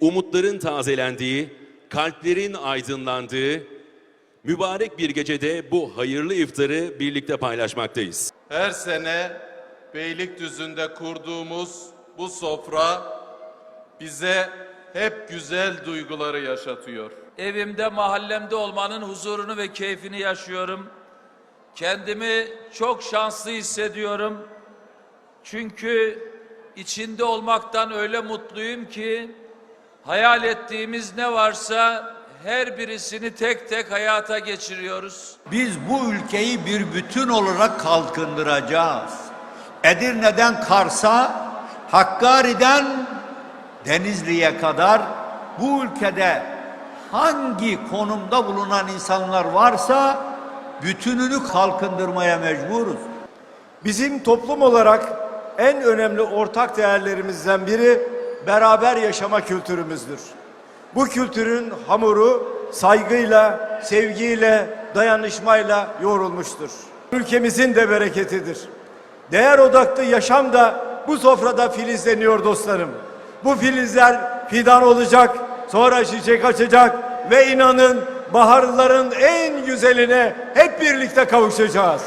umutların tazelendiği, kalplerin aydınlandığı mübarek bir gecede bu hayırlı iftarı birlikte paylaşmaktayız. Her sene Beylikdüzü'nde kurduğumuz bu sofra bize hep güzel duyguları yaşatıyor. Evimde, mahallemde olmanın huzurunu ve keyfini yaşıyorum. Kendimi çok şanslı hissediyorum. Çünkü içinde olmaktan öyle mutluyum ki hayal ettiğimiz ne varsa her birisini tek tek hayata geçiriyoruz. Biz bu ülkeyi bir bütün olarak kalkındıracağız. Edirne'den Kars'a, Hakkari'den Denizli'ye kadar bu ülkede hangi konumda bulunan insanlar varsa bütününü kalkındırmaya mecburuz. Bizim toplum olarak en önemli ortak değerlerimizden biri beraber yaşama kültürümüzdür. Bu kültürün hamuru saygıyla, sevgiyle, dayanışmayla yoğrulmuştur. Ülkemizin de bereketidir. Değer odaklı yaşam da bu sofrada filizleniyor dostlarım. Bu filizler fidan olacak, sonra çiçek açacak ve inanın baharların en güzeline hep birlikte kavuşacağız.